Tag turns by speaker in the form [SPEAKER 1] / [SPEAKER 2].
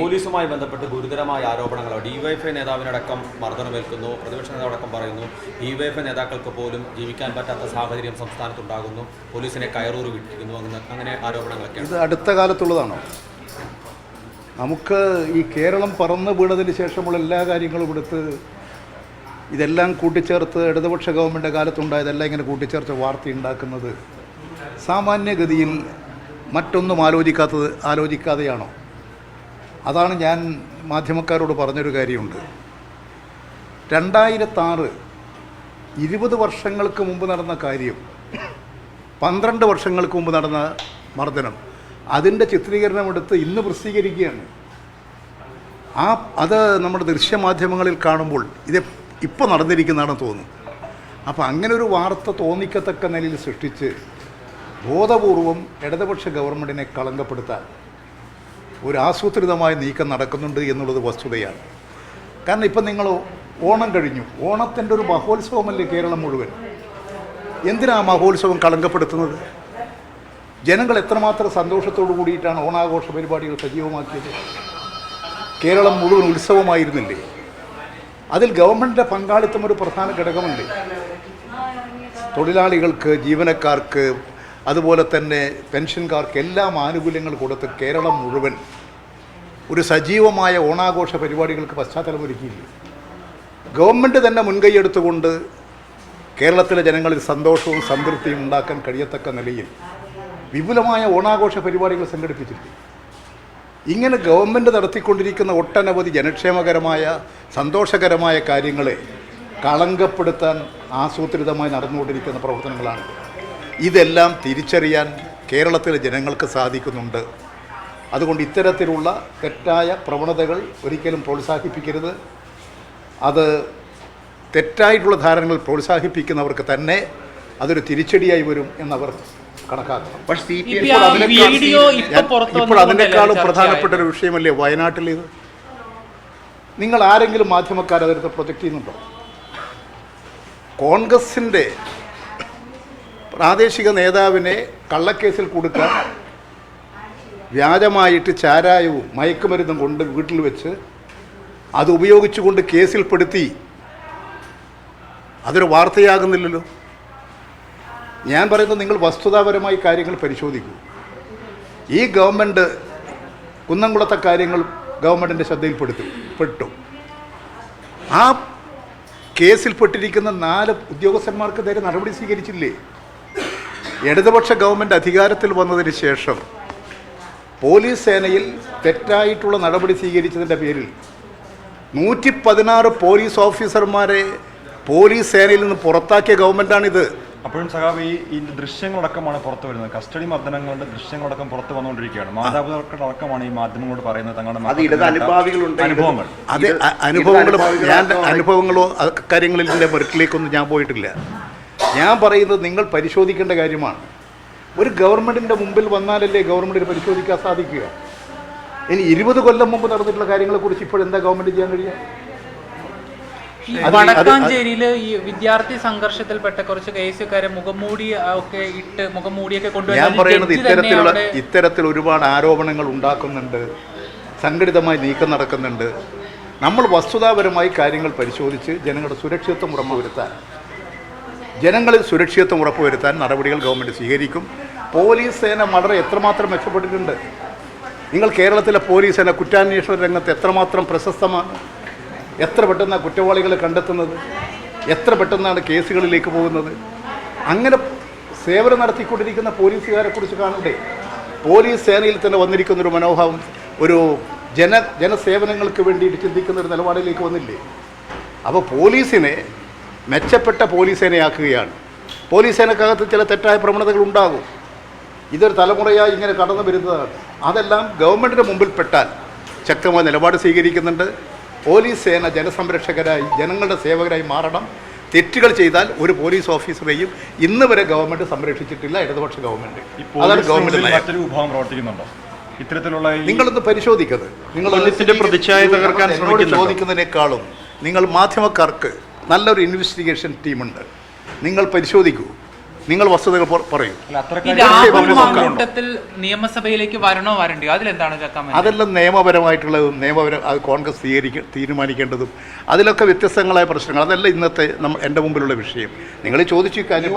[SPEAKER 1] പോലീസുമായി ബന്ധപ്പെട്ട് ഗുരുതരമായ ആരോപണങ്ങൾ. ഡിവൈഎഫ്ഐ നേതാവിനടക്കം മർദ്ദനമേൽക്കുന്നു പ്രതിപക്ഷ നേതാവടക്കം പറയുന്നു ഡിവൈഎഫ്ഐ നേതാക്കൾക്ക് പോലും ജീവിക്കാൻ പറ്റാത്ത സാഹചര്യം സംസ്ഥാനത്തുണ്ടാകുന്നു. പോലീസിനെ കയറൂറി വിട്ടിരിക്കുന്നു. അങ്ങനെ ആരോപണങ്ങളൊക്കെയാണ്.
[SPEAKER 2] ഇത് അടുത്ത കാലത്തുള്ളതാണോ? നമുക്ക് ഈ കേരളം പറന്ന് വീണതിന് ശേഷമുള്ള എല്ലാ കാര്യങ്ങളും എടുത്ത് ഇതെല്ലാം കൂട്ടിച്ചേർത്ത് ഇടതുപക്ഷ ഗവൺമെന്റ് കാലത്തുണ്ടായതെല്ലാം ഇങ്ങനെ കൂട്ടിച്ചേർത്ത് വാർത്ത ഉണ്ടാക്കുന്നത് സാമാന്യഗതിയിൽ മറ്റൊന്നും ആലോചിക്കാത്തത് ആലോചിക്കാതെയാണോ? അതാണ് ഞാൻ മാധ്യമക്കാരോട് പറഞ്ഞൊരു കാര്യമുണ്ട്. രണ്ടായിരത്താറ് ഇരുപത് വർഷങ്ങൾക്ക് മുമ്പ് നടന്ന കാര്യം പന്ത്രണ്ട് വർഷങ്ങൾക്ക് മുമ്പ് നടന്ന മർദ്ദനം അതിന്റെ ചിത്രീകരണം എടുത്ത് ഇന്ന് പ്രസിദ്ധീകരിക്കുകയാണ്. ആ അത് നമ്മുടെ ദൃശ്യമാധ്യമങ്ങളിൽ കാണുമ്പോൾ ഇത് ഇപ്പോൾ നടന്നിരിക്കുന്നതാണെന്ന് തോന്നുന്നു അപ്പോൾ അങ്ങനെ ഒരു വാർത്ത തോന്നിക്കത്തക്ക നിലയിൽ സൃഷ്ടിച്ച് ബോധപൂർവം ഇടതുപക്ഷ ഗവൺമെന്റിനെ കളങ്കപ്പെടുത്താൻ ഒരു ആസൂത്രിതമായ നീക്കം നടക്കുന്നുണ്ട് എന്നുള്ളത് വസ്തുതയാണ്. കാരണം ഇപ്പം നിങ്ങൾ ഓണം കഴിഞ്ഞു. ഓണത്തിന്റെ ഒരു മഹോത്സവമല്ലേ കേരളം മുഴുവൻ? എന്തിനാ മഹോത്സവം കളങ്കപ്പെടുത്തുന്നത്? ജനങ്ങൾ എത്രമാത്രം സന്തോഷത്തോടു കൂടിയിട്ടാണ് ഓണാഘോഷ പരിപാടികൾ സജീവമാക്കിയത്? കേരളം മുഴുവൻ ഉത്സവമായിരുന്നില്ലേ? അതിൽ ഗവൺമെന്റിന്റെ പങ്കാളിത്തം ഒരു പ്രധാന ഘടകമുണ്ട് തൊഴിലാളികൾക്ക് ജീവനക്കാർക്ക് അതുപോലെ തന്നെ പെൻഷൻകാർക്ക് എല്ലാം ആനുകൂല്യങ്ങൾ കൊടുത്ത് കേരളം മുഴുവൻ ഒരു സജീവമായ ഓണാഘോഷ പരിപാടികൾക്ക് പശ്ചാത്തലം ഒരുക്കിയില്ല ഗവൺമെന്റ് തന്നെ മുൻകൈയെടുത്തുകൊണ്ട് കേരളത്തിലെ ജനങ്ങളിൽ സന്തോഷവും സംതൃപ്തിയും ഉണ്ടാക്കാൻ കഴിയത്തക്ക നിലയിൽ വിപുലമായ ഓണാഘോഷ പരിപാടികൾ സംഘടിപ്പിച്ചിട്ടുണ്ട്. ഇങ്ങനെ ഗവൺമെന്റ് നടത്തിക്കൊണ്ടിരിക്കുന്ന ഒട്ടനവധി ജനക്ഷേമകരമായ സന്തോഷകരമായ കാര്യങ്ങളെ കളങ്കപ്പെടുത്താൻ ആസൂത്രിതമായി നടന്നുകൊണ്ടിരിക്കുന്ന പ്രവർത്തനങ്ങളാണ് ഇതെല്ലാം തിരിച്ചറിയാൻ കേരളത്തിലെ ജനങ്ങൾക്ക് സാധിക്കുന്നുണ്ട്. അതുകൊണ്ട് ഇത്തരത്തിലുള്ള തെറ്റായ പ്രവണതകൾ ഒരിക്കലും പ്രോത്സാഹിപ്പിക്കരുത്. അത് തെറ്റായിട്ടുള്ള ധാരണകൾ പ്രോത്സാഹിപ്പിക്കുന്നവർക്ക് തന്നെ അതൊരു തിരിച്ചടിയായി വരും എന്നവർ കണക്കാക്കണം.
[SPEAKER 3] പക്ഷേ
[SPEAKER 2] ഇപ്പോൾ അതിനേക്കാളും പ്രധാനപ്പെട്ട ഒരു വിഷയമല്ലേ വയനാട്ടിലേത് നിങ്ങൾ ആരെങ്കിലും മാധ്യമക്കാരെ അതെടുത്ത് പ്രൊജക്റ്റ് ചെയ്യുന്നുണ്ടോ? കോൺഗ്രസിന്റെ പ്രാദേശിക നേതാവിനെ കള്ളക്കേസിൽ കൊടുക്കാൻ വ്യാജമായിട്ട് ചാരായവും മയക്കുമരുന്നും കൊണ്ട് വീട്ടിൽ വെച്ച് അത് ഉപയോഗിച്ചുകൊണ്ട് കേസിൽപ്പെടുത്തി. അതൊരു വാർത്തയാകുന്നില്ലല്ലോ. ഞാൻ പറയുന്നത് നിങ്ങൾ വസ്തുതാപരമായി കാര്യങ്ങൾ പരിശോധിക്കൂ. ഈ ഗവൺമെന്റ് കുന്നംകുളത്തെ കാര്യങ്ങൾ ഗവൺമെന്റിന്റെ ശ്രദ്ധയിൽപ്പെടുത്തി പെട്ടു. ആ കേസിൽപ്പെട്ടിരിക്കുന്ന നാല് ഉദ്യോഗസ്ഥന്മാർക്ക് നേരെ നടപടി സ്വീകരിച്ചില്ലേ? ഇടതുപക്ഷ ഗവൺമെന്റ് അധികാരത്തിൽ വന്നതിന് ശേഷം പോലീസ് സേനയിൽ തെറ്റായിട്ടുള്ള നടപടി സ്വീകരിച്ചതിന്റെ പേരിൽ നൂറ്റി പതിനാറ് പോലീസ് ഓഫീസർമാരെ പോലീസ് സേനയിൽ നിന്ന് പുറത്താക്കിയ ഗവൺമെന്റാണിത്
[SPEAKER 4] അപ്പോഴും സഹാബ് ഈ ഇതിന്റെ ദൃശ്യങ്ങളടക്കമാണ് പുറത്തു വരുന്നത്. കസ്റ്റഡി മർദ്ദനങ്ങളുടെ ദൃശ്യങ്ങളടക്കം പുറത്തു വന്നുകൊണ്ടിരിക്കുകയാണ്. മാതാപിതാക്കളടക്കമാണ് ഈ മാധ്യമങ്ങളോട് പറയുന്നത്. തങ്ങളുടെ
[SPEAKER 3] അനുഭാവികളുണ്ട്.
[SPEAKER 4] അനുഭവങ്ങൾ.
[SPEAKER 2] അത് അനുഭവങ്ങൾ ഞാൻ അനുഭവങ്ങളോ കാര്യങ്ങളിൽ ഇതിന്റെ ഞാൻ പോയിട്ടില്ല. ഞാൻ പറയുന്നത് നിങ്ങൾ പരിശോധിക്കേണ്ട കാര്യമാണ്. ഒരു ഗവൺമെന്റിന്റെ മുമ്പിൽ വന്നാലല്ലേ ഗവൺമെന്റിന് പരിശോധിക്കാൻ സാധിക്കുക. ഇനി ഇരുപത് കൊല്ലം മുമ്പ് നടന്നിട്ടുള്ള കാര്യങ്ങളെക്കുറിച്ച് ഇപ്പോഴെന്താ ഗവൺമെന്റ് ചെയ്യാൻ കഴിയുക?
[SPEAKER 5] വടക്കാഞ്ചേരിയിൽ ഈ വിദ്യാർത്ഥി സംഘർഷത്തിൽപ്പെട്ട കുറച്ച് കേസുകാരെ മുഖംമൂടി ഒക്കെ ഇട്ട് മുഖംമൂടിയൊക്കെ കൊണ്ടുവരുന്ന
[SPEAKER 2] ഞാൻ പറയുന്നത് ഇത്തരത്തിലുള്ള ഇത്തരത്തിൽ ഒരുപാട് ആരോപണങ്ങൾ ഉണ്ടാക്കുന്നുണ്ട് സംഘടിതമായി നീക്കം നടക്കുന്നുണ്ട്. നമ്മൾ വസ്തുതാപരമായി കാര്യങ്ങൾ പരിശോധിച്ച് ജനങ്ങളുടെ സുരക്ഷിതത്വം ഉറപ്പുവരുത്താൻ. ജനങ്ങളിൽ സുരക്ഷിതത്വം ഉറപ്പുവരുത്താൻ നടപടികൾ ഗവൺമെന്റ് സ്വീകരിക്കും. പോലീസ് സേന വളരെ എത്രമാത്രം മെച്ചപ്പെട്ടിട്ടുണ്ട്. നിങ്ങൾ കേരളത്തിലെ പോലീസ് സേന കുറ്റാന്വേഷണ രംഗത്ത് എത്രമാത്രം പ്രശസ്തമാണ്. എത്ര പെട്ടെന്ന് കുറ്റവാളികളെ കണ്ടെത്തുന്നത്. എത്ര പെട്ടെന്നാണ് കേസുകളിലേക്ക് പോകുന്നത്. അങ്ങനെ സേവനം നടത്തിക്കൊണ്ടിരിക്കുന്ന പോലീസുകാരെക്കുറിച്ച് കാണണ്ടേ? പോലീസ് സേനയിൽ തന്നെ വന്നിരിക്കുന്ന ഒരു മനോഭാവം ഒരു ജന ജനസേവനങ്ങൾക്ക് വേണ്ടിയിട്ട് ചിന്തിക്കുന്ന ഒരു നിലപാടിലേക്ക് വന്നില്ലേ? അപ്പോൾ പോലീസിനെ മെച്ചപ്പെട്ട പോലീസ് സേനയാക്കുകയാണ് പോലീസ് സേനക്കകത്ത് ചില തെറ്റായ പ്രവണതകൾ ഉണ്ടാകും. ഇതൊരു തലമുറയായി ഇങ്ങനെ കടന്നു വരുന്നതാണ്. അതെല്ലാം ഗവൺമെന്റിന് മുമ്പിൽ പെട്ടാൽ ശക്തമായ നിലപാട് സ്വീകരിക്കുന്നുണ്ട്. പോലീസ് സേന ജനസംരക്ഷകരായി ജനങ്ങളുടെ സേവകരായി മാറണം. തെറ്റുകൾ ചെയ്താൽ ഒരു പോലീസ് ഓഫീസറെയും ഇന്ന് വരെ ഗവൺമെന്റ് സംരക്ഷിച്ചിട്ടില്ല ഇടതുപക്ഷ
[SPEAKER 4] ഗവൺമെന്റ്
[SPEAKER 2] അതാണ് ഗവൺമെന്റ്
[SPEAKER 4] മറ്റൊരു വിഭാഗം പ്രവർത്തിക്കുന്നുണ്ടോ? ഇത്തരത്തിലുള്ള
[SPEAKER 2] നിങ്ങളൊന്ന് പരിശോധിക്കുന്നത് നിങ്ങൾ
[SPEAKER 3] പ്രതിച്ഛായ തകർക്കാൻ
[SPEAKER 2] ചോദിക്കുന്നതിനേക്കാളും നിങ്ങൾ മാധ്യമക്കാർക്ക് നല്ലൊരു ഇൻവെസ്റ്റിഗേഷൻ ടീമുണ്ട് നിങ്ങൾ പരിശോധിക്കൂ. നിങ്ങൾ വസ്തുതകൾ പറയൂ.
[SPEAKER 5] നിയമസഭയിലേക്ക് വരണോ വരണ്ടോ അതിലെന്താണ്
[SPEAKER 2] അതെല്ലാം നിയമപരമായിട്ടുള്ളതും നിയമപര അത് കോൺഗ്രസ് സ്വീകരിക്ക തീരുമാനിക്കേണ്ടതും അതിലൊക്കെ വ്യത്യസ്തങ്ങളായ പ്രശ്നങ്ങൾ. അതല്ല ഇന്നത്തെ നമ്മൾ എന്റെ മുമ്പിലുള്ള വിഷയം. നിങ്ങൾ ചോദിച്ചു കാര്യം